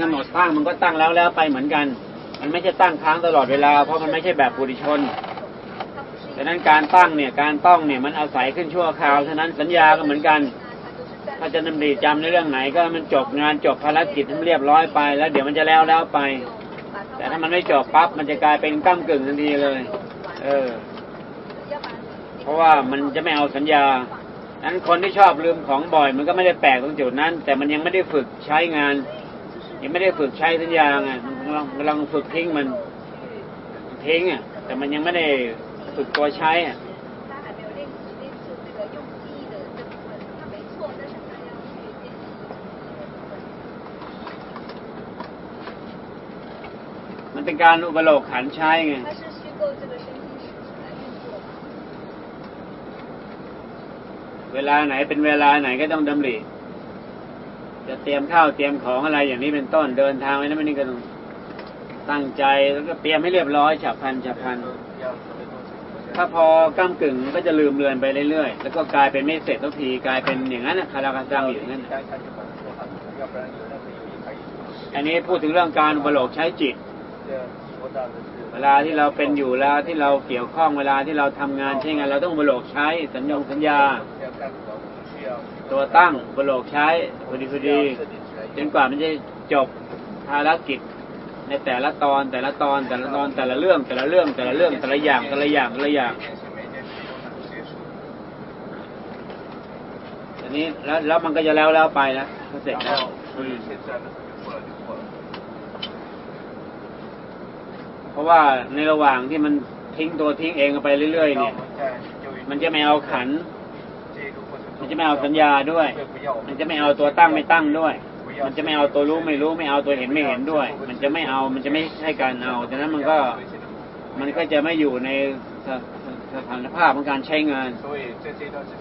กำหนดตั้งมันก็ตั้งแล้วแล้วไปเหมือนกัน มันไม่ใช่ตั้งค้างตลอดเวลา เพราะมันไม่ใช่แบบปุถุชนดังนั้นการตั้งเนี่ยการต้องเนี่ยมันอาศัยขึ้นชั่วคราวฉะนั้นสัญญาก็เหมือนกัน ถ้าจะนำดีจำในเรื่องไหนก็มันจบงานจบภารกิจให้มันเรียบร้อยไป แล้วเดี๋ยวมันจะแล้วแล้วไป แต่ถ้ามันไม่จบปั๊บมันจะกลายเป็นก้ากึ่งทันทีเลย เออ เพราะว่ามันจะไม่เอาสัญญานั้นคนที่ชอบลืมของบ่อย มันก็ไม่ได้แปลกตรงจุดนั้น แต่มันยังไม่ได้ฝึกใช้งาน ยังไม่ได้ฝึกใช้สัญญาไงมันกำลังฝึกทิ้งมันทิ้งอะ แต่มันยังไม่ได้ฝึกตัวใช้อะมันเป็นการอุปโลกขันใช้ไงเวลาไหนเป็นเวลาไหนก็ต้องดำริ จะเตรียมข้าวเตรียมของอะไรอย่างนี้เป็นต้นเดินทางไปนั้นนี่ก็ต้องตั้งใจแล้วก็เตรียมให้เรียบร้อยฉับพลันฉับพลันถ้าพอก้ามกึ่งก็จะลืมเลือนไปเรื่อยๆ แล้วก็กลายเป็นไม่เสร็จทุกทีกลายเป็นอย่างนั้นคาราคาซังอยู่างนั้นอันนี้พูดถึงเรื่องการอุปโลกใช้จิต เวลาที่เราเป็นอยู่แล้วที่เราเกี่ยวข้องเวลาที่เราทำงานใช้งานเราต้องอุปโลกใช้สัญญงสัญญา ตัวตั้งอุปโลกใช้พอดีพอดีจนกว่ามันจะจบภารกิจในแต่ละตอนแต่ละตอนแต่ละตอนแต่ละเรื่องแต่ละเรื่องแต่ละเรื่องแต่ละอย่างแต่ละอย่างแต่ละอย่างอันนี้แล้วแล้วมันก็จะแล้วแล้วไปแล้วเสร็จแล้วเพราะว่าในระหว่างที่มันทิ้งตัวทิ้งเองไปเรื่อยๆเนี่ย มันจะไม่เอาขัน มันจะไม่เอาสัญญาด้วย มันจะไม่เอาตัวตั้งไม่ตั้งด้วย มันจะไม่เอาตัวรู้ไม่รู้ไม่เอาตัวเห็นไม่เห็นด้วย มันจะไม่เอามันจะไม่ใช่การเอาฉะนั้นมันก็มันก็จะไม่อยู่ในสถานภาพของการใช้งาน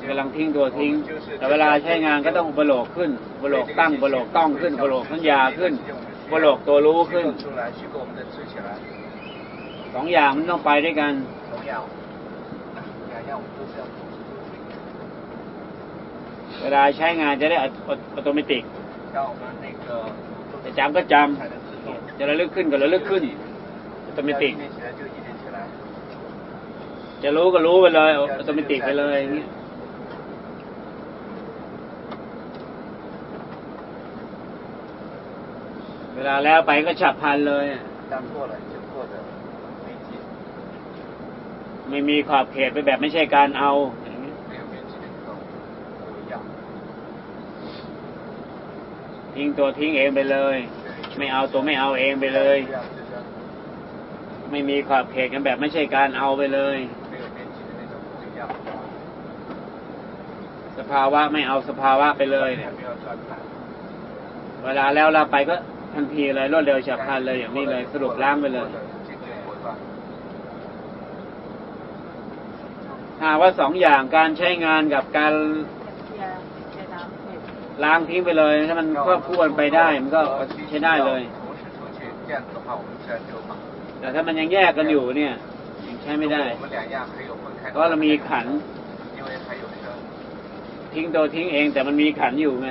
กำลังทิ้งตัวทิ้ง แต่เวลาใช้งานก็ต้องอุปโลกขึ้นอุปโลกตั้งอุปโลกต้องขึ้นอุปโลกสัญญาขึ้นอุปโลกตัวรู้ขึ้นสองอย่างมันต้องไปด้วยกัน เวลาใช้งานจะได้อัตโนมัติจะจำก็จำจะระลึกขึ้นก็ระลึกขึ้นอัตโนมัติจะรู้ก็รู้ไปเลยอัตโนมัติไปเลยอย่างเงี้ยเวลาแล้วไปก็ฉับพลันเลยไม่มีขอบเขตไปแบบไม่ใช่การเอาอย่างเงี้ย ทิ้งตัวทิ้งเองไปเลย ไม่เอาตัวไม่เอาเองไปเลย ไม่มีขอบเขตกันแบบไม่ใช่การเอาไปเลย สภาวะไม่เอาสภาวะไปเลยเนี่ยเวลาแล้วเราไปก็ทันทีเลยรวดเร็วฉับพลันเลยอย่างนี้เลยสรุปล้างไปเลยหากว่าสองอย่างการใช้งานกับการ ล้างทิ้งไปเลย ถ้ามันควบคู่กันไปได้ มันก็ใช้ได้เลย แต่ถ้ามันยังแยกกันอยู่เนี่ยยังใช้ไม่ได้เพราะเรามีขันธ์ทิ้งตัวทิ้งเอง แต่มันมีขันธ์อยู่ไง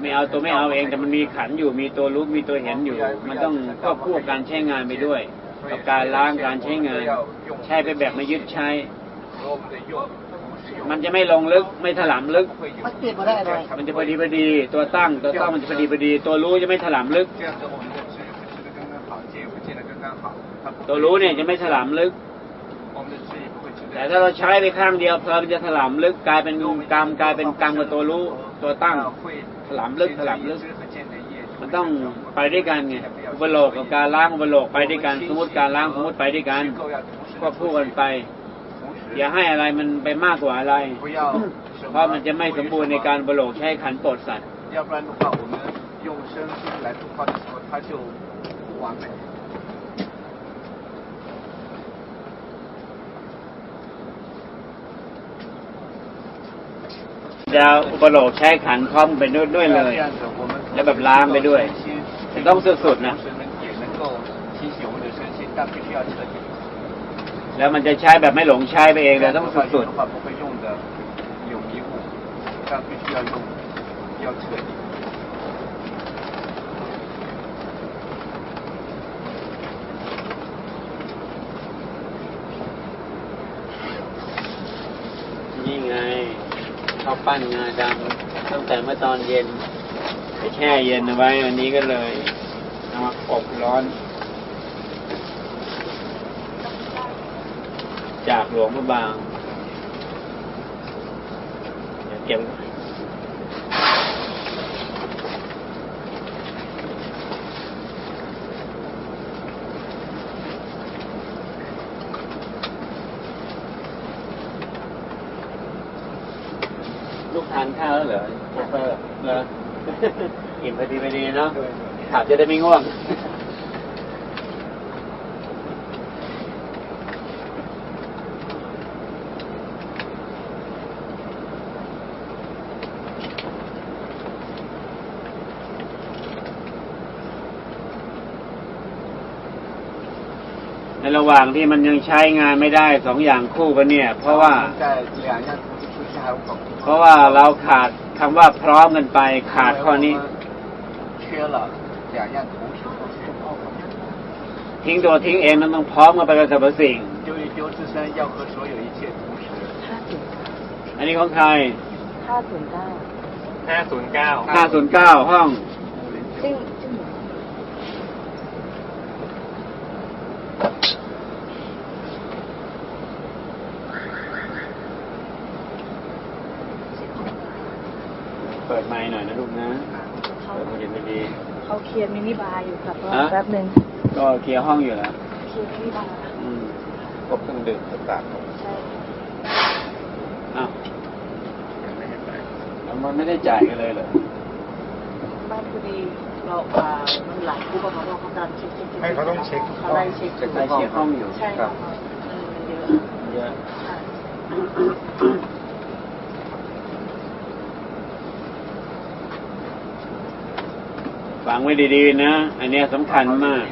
ไม่เอาตัวไม่เอาเอง แต่มันมีขันธ์อยู่ มีตัวรู้มีตัวเห็นอยู่ มันต้องควบคู่กับการใช้งานไปด้วยกับการล้างการใช้งาน ใช้ไปแบบไม่ยึดใช้ มันจะไม่ลงลึกไม่ถลำลึก มันเปลี่ยนมาได้อะไรมันจะพอดีพอดี ตัวตั้ง ตัวตั้งมันจะพอดีพอดี ตัวรู้จะไม่ถลำลึก ตัวรู้เนี่ยจะไม่ถลำลึก แต่ถ้าเราใช้ไปข้างเดียวเพลินจะถลำลึกกลายเป็นกรรมกลายเป็นกรรมกับตัวรู้ ตัวตั้งถลำลึกถลำลึก มันต้องไปด้วยกันไงอุปโลกกับการล้างอุปโลกไปด้วยกันสมมติการล้างสมมติไปด้วยกันควบคู่กันไป อย่าให้อะไรมันไปมากกว่าอะไร เพราะมันจะไม่สมบูรณ์ในการบรโลกใช้ขันโปรดสัตว์จะบรปโลกใช้ขันคล่อมไปด้วยด้วยเลย แล้วแบบล้างไปด้วยต้องสุดๆนะ แล้วมันจะใช้แบบไม่หลงใช้ไปเองเลยต้องสุดๆ不，ดำตั้งแต่เมื่อตอนเย็นไวถ้ามาอ จากหลวงพระบางเดี๋ยวเก็บไว้ลูกทานข้าวแล้วเหรอโชเฟอร์เหรออิ่มพอดีพอดีเนาะขับจะได้ไม่ง่วง ในระหว่างที่มันยังใช้งานไม่ได้สองอย่างคู่กันเนี่ย เพราะว่าเพราะว่าเราขาดคำว่าพร้อมกันไปขาดข้อนี้ทิ้งตัวทิ้งเองนั้นต้องพร้อมกันไปกับสรรพสิ่งอันนี้ของใครห้าศูนย์เก้าห้าศูนย์เก้าห้อง อยนะลูกนะเขาเปิดมันจะไม่ดีเขาเคลียร์มินิบาร์อยู่ครับรอฮะแป๊บหนึ่งก็เคลียร์ห้องอยู่แล้วเคลียร์มินิบาร์อืมพบเครื่องดื่มต่างใช่อ้าวๆไม่เห็นไปแล้วมันไม่ได้จ่ายกันเลยเหรอบ้านพอดีเราอ่ามันหลังผู้ปกครองเขาดันเช็คเช็คให้เขาต้องเช็คทุกเขาห้องไล่เช็คไล่เช็คห้องอยู่ใช่ครัค่ะบมันเยอะเยอะ ค่ะ ฟังไว้ดีๆนะ อันนี้สำคัญมาก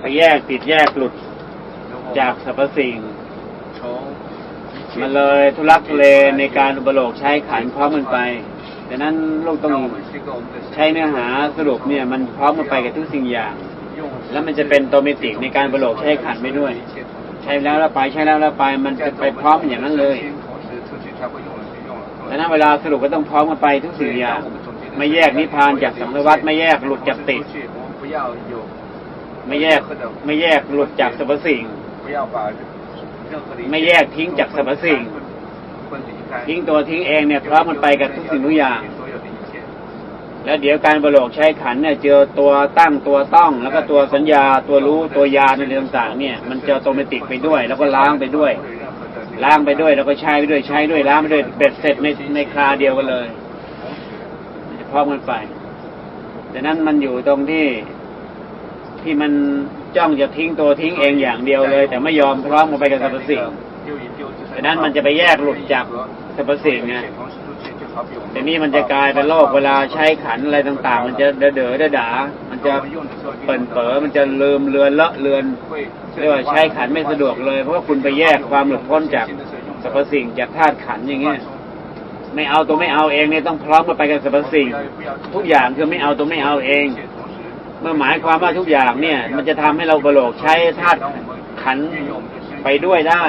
ถ้าแยกติดแยกหลุดจากสรรพสิ่ง มันเลยทุลักทุเลในการอุปโลกใช้ขันพร้อมมันไปดังนั้นลูกต้องใช้เนื้อหาสรุปเนี่ยมันพร้อมมันไปกับทุกสิ่งอย่าง แล้วมันจะเป็นโตเมติในการอุปโลกใช้ขันไม่ด้วย ใช้แล้วแล้วไปใช้แล้วแล้วไปมันจะไปพร้อมอย่างนั้นเลยดังนั้นเวลาสรุปก็ต้องพร้อมมันไปทุกสิ่งอย่าง ไม่แยกนิพพานจากสังสารวัฏไม่แยกหลุดจากติดไม่แยกไม่แยกหลุดจากสรรพสิ่ง ไม่แยกทิ้งจากสรรพสิ่ง ทิ้งตัวทิ้งเองเนี่ยเพราะมันไปกับทุกสิ่งทุกอย่าง แล้วเดี๋ยวการบรลกใช้ขันเนี่ย เจอตัวตั้งตัวต้อง แล้วก็ตัวสัญญาตัวรู้ตัวยาในเรื่องต่างเนี่ย มันเจะโตเมติกไปด้วย แล้วก็ล้างไปด้วยล้างไปด้วยแล้วก็ใช้ไปด้วยใช้ด้วยล้างไปด้วยเบ็ดเสร็จในในคราเดียวกันเลย พร้อมกันไปดังนั้นมันอยู่ตรงที่ที่มันจ้องจะทิ้งตัวทิ้งเองอย่างเดียวเลย แต่ไม่ยอมพร้อมกันไปกับสรรพสิ่งดังนั้นมันจะไปแยกหลุดจากสรรพสิ่งไงแต่นี่มันจะกลายเป็นโลกเวลาใช้ขันอะไรต่าง ๆ มันจะเด๋อเด๋อเด๋อดามันจะเปิ่นเป๋อมันจะลืมเลือนเลอะเลือนเรียกว่าใช้ขันไม่สะดวกเลย เพราะว่าคุณไปแยกความหลุดพ้นจากสรรพสิ่งจากธาตุขันธ์อย่างเงี้ย ไม่เอาตัวไม่เอาเองเนี่ยต้องพร้อมกันไปกับสรรพสิ่ง ทุกอย่างคือไม่เอาตัวไม่เอาเองเมื่อหมายความว่าทุกอย่างเนี่ย มันจะทำให้เราบโลกใช้ธาตุขันไปด้วยได้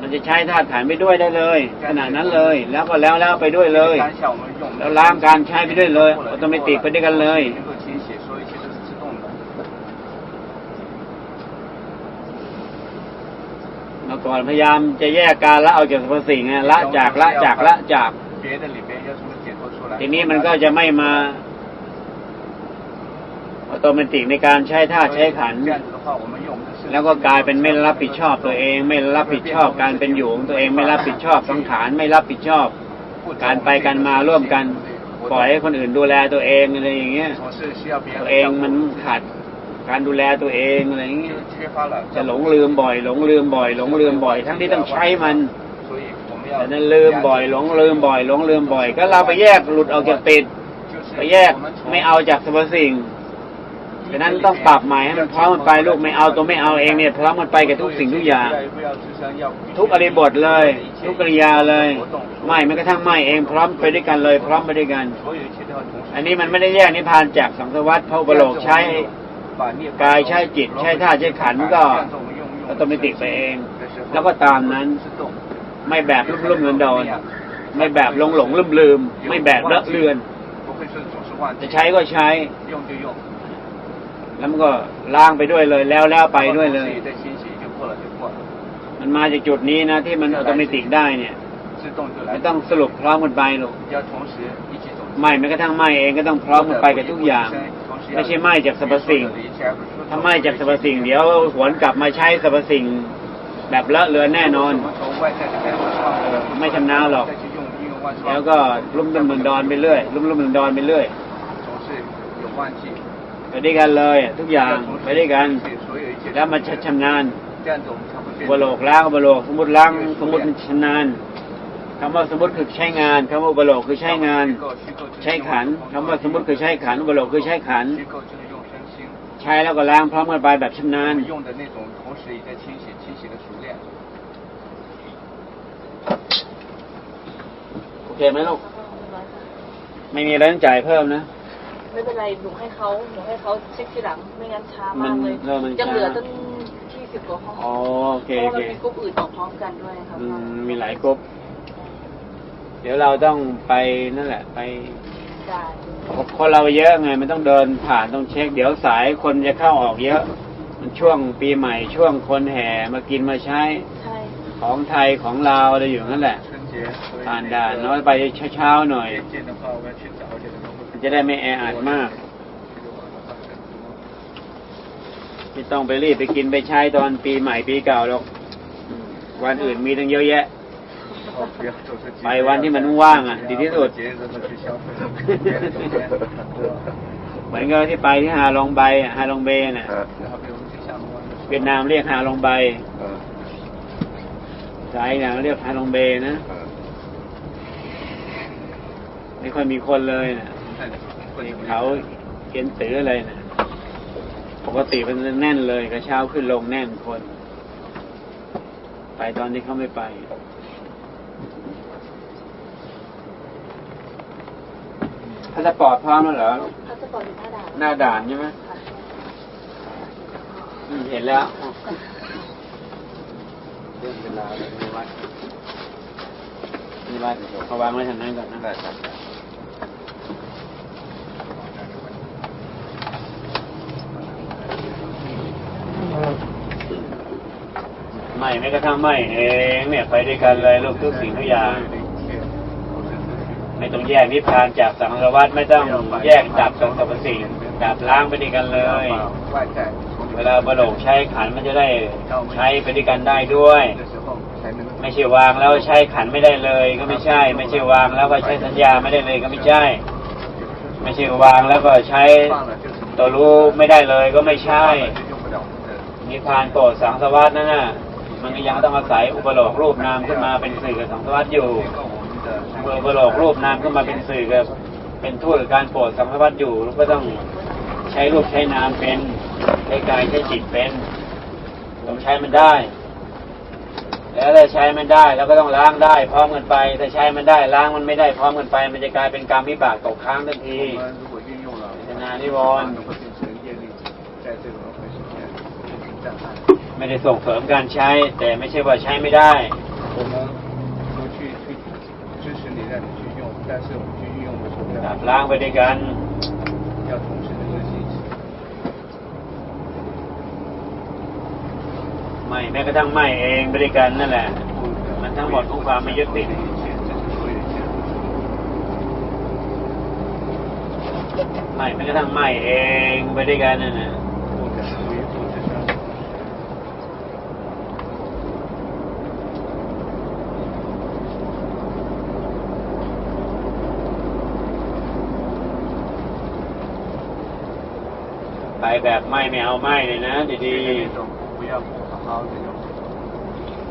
มันจะใช้ธาตุขันไปด้วยได้เลยขนาดนั้นเลย แล้วก็แล้วแล้วไปด้วยเลย แล้วล้างการใช้ไปด้วยเลยออโตเมติกไปด้วยกันเลย เมื่อ ก่อนพยายามจะแยกการละออกจากสรรพสิ่งไงละจากละจากละจาก ทีนี้มันก็จะไม่มาออโตเมติกในการใช้ธาตุใช้ขันธ์แล้วก็กลายเป็นไม่รับผิดชอบตัวเอง ไม่รับผิดชอบการเป็นอยู่ของตัวเองไม่รับผิดชอบสังขารไม่รับผิดชอบ การไปกันมาร่วมกัน ปล่อยให้คนอื่นดูแลตัวเองอะไรอย่างเงี้ยตัวเองมันขาด การดูแลตัวเองอะไรอย่างเงี้ยจะหลงลืมบ่อย หลงลืมบ่อย หลงลืมบ่อย ทั้งที่ต้องใช้มันแต่นั้นลืมบ่อย หลงลืมบ่อย หลงลืมบ่อย ก็เราไปแยกหลุดออกจากติดไปแยกไม่เอาจากสรรพสิ่งดังนั้นต้องปรับใหม่ให้มันพร้อมกันไปลูกไม่เอาตัวไม่เอาเองเนี่ยพร้อมกันไปกับทุกสิ่งทุกอย่าง ทุกอริบทเลย ทุกกริยาเลย ไม่แม้กระทั่งไม่เองพร้อมไปด้วยกันเลย พร้อมไปด้วยกัน อันนี้มันไม่ได้แยกนิพพานจากสังสารวัฏเพราะอุปโลกใช้ กายใช่จิต ใช่ท่าใช่ขันก็อัตโนมัติไปเอง แล้วก็ตามนั้น ไม่แบบลุ่มลุ่มเงินดอน ไม่แบบหลงหลงลืมลืม ไม่แบบเลอะเลือน จะใช้ก็ใช้ แล้วมันก็ล่างไปด้วยเลย แล้วแล้วไปด้วยเลย มันมาจากจุดนี้นะที่มันอัตโนมัติได้เนี่ยไม่ต้องสรุปพร้อมกันไปหรอกไม่แม้กระทั่งไม่เองก็ต้องพร้อมกันไปกับทุกอย่าง ไม่ใช่ไหม้จากสรรพสิ่ง ถ้าไหม้จากสรรพสิ่ง เดี๋ยวหวนกลับมาใช้สรรพสิ่ง แบบเลอะเลือแน่นอน ไม่ชำนาญหรอก แล้วก็ลุ่มลุ่มดอนดอนไปเรื่อยลุ่มลุ่มดอนดอนไปเรื่อยไปด้วยกันเลย ทุกอย่างไปด้วยกัน แล้วมันชำนาญบโลกล้างบโลกสมุดล้างสมุดชำนาญ คำว่าสมมติคือใช้งานคำว่าบัลโลกคือใช้งาน ใช้ขันคำว่าสมมติคือใช้ขันบัลโลกคือใช้ขัน ใช้แล้วก็ล้างพร้อมกันไปแบบชำนาญโอเคไหมลูกไม่มีอะไรต้องจ่ายเพิ่มนะไม่เป็นไรหนูให้เขาหนูให้เขาเช็คทีหลังไม่งั้นช้ามากเลยยัเหลือตั้งที่สิบกว่าห้องโอเคเพเรมีกรุ๊ปอื่นต่อพร้อมกันด้วยครับมีหลายกรุ๊ป เดี๋ยวเราต้องไปนั่นแหละ ไปคนเราเยอะไง มันต้องเดินผ่านต้องเช็ค เดี๋ยวสายคนจะเข้าออกเยอะ มันช่วงปีใหม่ช่วงคนแห่มากินมาใช้ของไทยของเราวอะไรอยู่นั่นแหละผ่านด่านน้อยไปเช้าๆหน่อยจะได้ไม่แออัดมากไม่ต้องไปรีบไปกินไปใช้ตอนปีใหม่ปีเก่าหรอกวันอื่นมีตั้งเยอะแยะ ไปวันที่มันว่างอะ ดีที่สุดเหมือนกับที่ไปที่ฮาลองใบฮาลองเบน่ะเวียดนามเรียกฮาลองใบสายน่ะเรียกฮาลองเบนะไม่ค่อยมีคนเลยนะเขาเขียนตืออะไรน่ะปกติมันแน่นเลยกระเช้าขึ้นลงแน่นคน ไปตอนนี้เขาไม่ไป พาสปอร์ตพร้อมแล้วเหรอพาสปอร์ตอยู่หน้าด่านหน้าด่านใช่ไหมค่ะอืมเห็นแล้วเรื่องเวลาเลยในวัดในวัดเขาวางไว้ทางนั้นก่อนนะได้ครับไม่ไม่กระทั่งไม่เองเนี่ยไปด้วยกันเลยลูกทุกสิ่งทุกอย่าง ไม่ต้องแยกนิพพานจากสังสารวัฏไม่ต้องแยกดับกับสรรสิ่งดับล้างไปด้วยกันเลย เวลาประโลกใช้ขันมันจะได้ใช้ไปด้วยกันได้ด้วย ไม่ใช่วางแล้วใช้ขันไม่ได้เลยก็ไม่ใช่ ไม่ใช่วางแล้วก็ใช้สัญญาไม่ได้เลยก็ไม่ใช่ ไม่ใช่วางแล้วก็ใช้ตัวรู้ไม่ได้เลยก็ไม่ใช่นิพพานโปรดสังสารวัฏนั่นน่ะมันยังต้องอาศัยอุปโลกรูปนามขึ้นมาเป็นสื่อสังสารวัฏอยู่ เบอร์หลอกรูปนามก็มาเป็นสื่อกัเป็นทูตการโปรดสัมภวัตอยู่ก็ต้องใช้รูปใช้นามเป็นใช้กายใช้จิตเป็นต้องใช้มันได้ แล้วถ้าใช้มันได้เราก็ต้องล้างได้ พร้อมกันไปถ้าใช้มันได้ล้างมันไม่ได้พร้อมกันไป มันจะกลายเป็นกรรมวิบากตกค้างทันทีเจตนานิวรณ์ไม่ได้ส่งเสริมการใช้ แต่ไม่ใช่ว่าใช้ไม่ได้ 但是我们去运用的时候 ดั 要 บล้างไปด้วยกัน 要同时的这个心持。 ไม่แม้กระทั่งไม่เองบริการนั่นแหละ มันทั้งหมดของความไม่ยึดติด 一切，这是所有一切。 ไม่แม้กระทั่งไม่เองบริการนั่นน่ะ 不可 ไปแบบไม่ไม่เอาไม่เลยนะดีๆ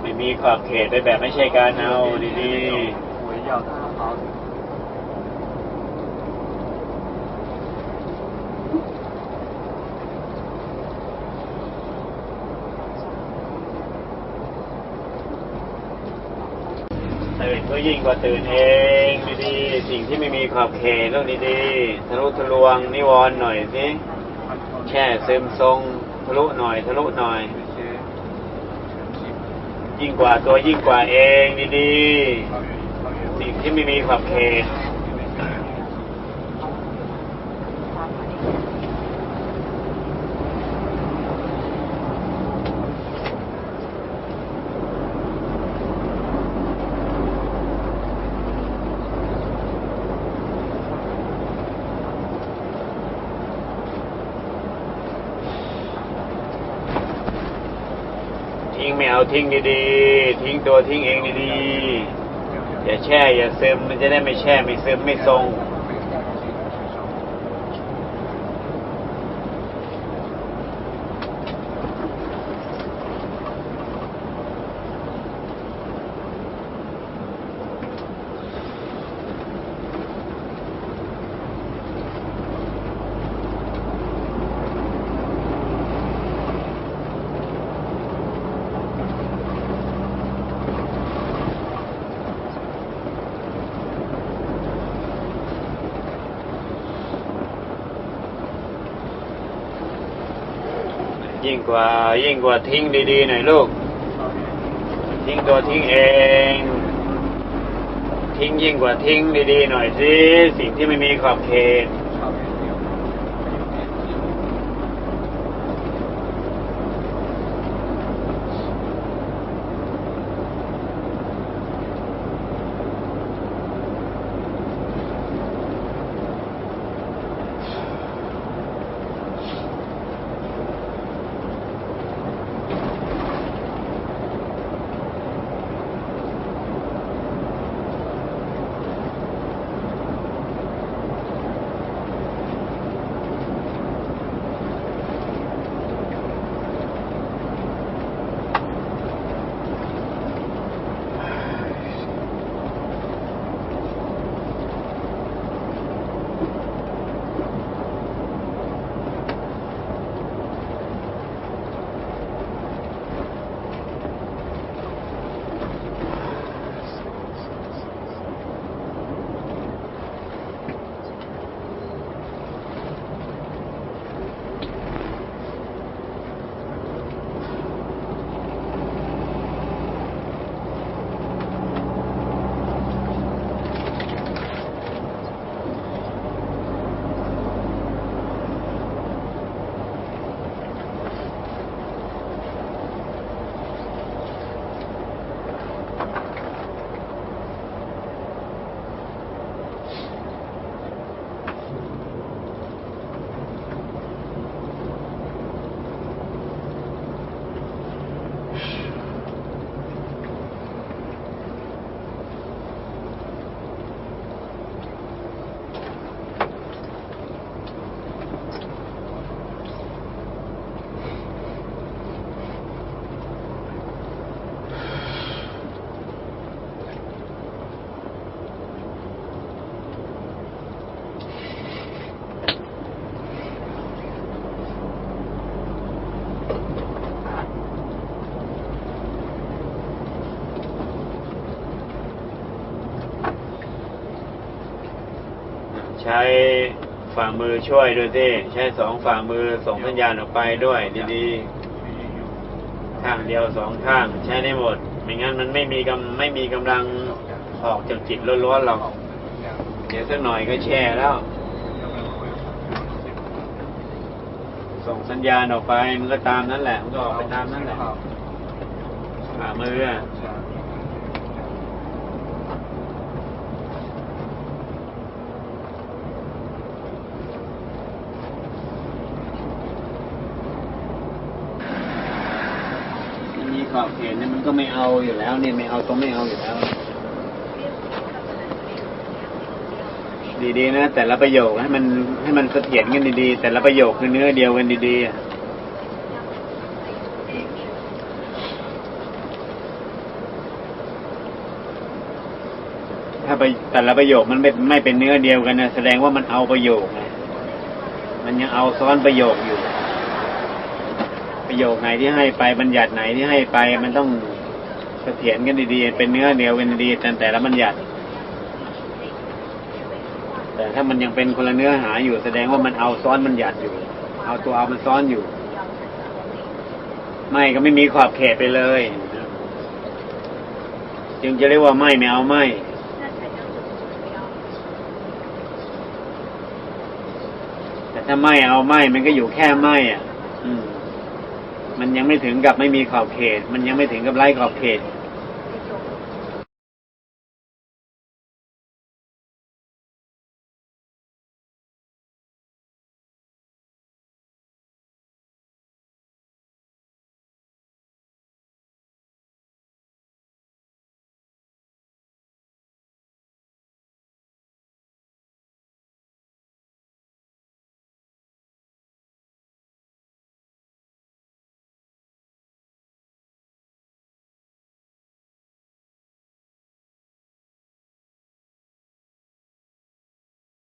ไม่มีขอบเขตไปแบบไม่ใช่การเอาดีๆตื่นก็ยิ่งกว่าตื่นเองดีๆสิ่งที่ไม่มีขอบเขตเรื่องดีๆทะลุทะลวงนิวรณ์หน่อยสิ แช่เซึมทรงทะลุหน่อยทะลุหน่อย ยิ่งกว่าตัวยิ่งกว่าเองดีๆ สิ่งที่ไม่มีความเค ทิ้งดีๆ ทิ้งตัวทิ้งเองดีๆ อย่าแช่อย่าซึมมันจะได้ไม่แช่ไม่ซึมไม่ทรง ยิ่ง กว่ายิ่งกว่าทิ้งดีๆหน่อยลูก ทิ้งตัวทิ้งเอง ทิ้งยิ่งกว่าทิ้งดีๆหน่อยสิสิ่งที่ไม่มีขอบเขต ฝ่ามือช่วยด้วยสิใช้สองฝ่ามือส่งสัญญาณออกไปด้วย ดีๆข้างเดียวสองข้าง ใช้ได้หมด ไม่งั้นมันไม่มีกำไม่มีกำลังออกจากจิตล้วนๆหรอกเดี๋ยวสักหน่อยก็แช่แล้ว ส่งสัญญาณออกไปมันก็ตามนั้นแหละมันก็ออกไปตามนั้นแหละฝ่ามืออะ มันมีขอบเขตเนี่ยมัน ก็ไม่เอาอยู่แล้ว เนี่ยไม่เอาก็ไม่เอาอยู่แล้ว ดีๆนะแต่ละประโยคให้มันให้มันเสถียรกันดีๆแต่ละประโยคคือเนื้อเดียวกันดีๆถ้าไปแต่ละประโยคมันไม่ไม่เป็นเนื้อเดียวกันนะแสดงว่ามันเอาประโยคไงมันยังเอาซ้อนประโยคอยู่ ประโยคไหนที่ให้ไปบัญญัติไหนที่ให้ไปมันต้อง เสถียรกันดีๆ เป็นเนื้อเดียวกันดีแต่แต่ละบัญญัติ แต่ถ้ามันยังเป็นคนละเนื้อหาอยู่แสดงว่ามันเอาซ้อนบัญญัติอยู่ เอาตัวเอามันซ้อนอยู่ ไม่ก็ไม่มีขอบเขตไปเลย จึงจะเรียกว่าไม่ไม่เอาไม่แต่ถ้าไม่เอาไม่มันก็อยู่แค่ไม่อะ มันยังไม่ถึงกับไม่มีขอบเขต มันยังไม่ถึงกับไร้ขอบเขต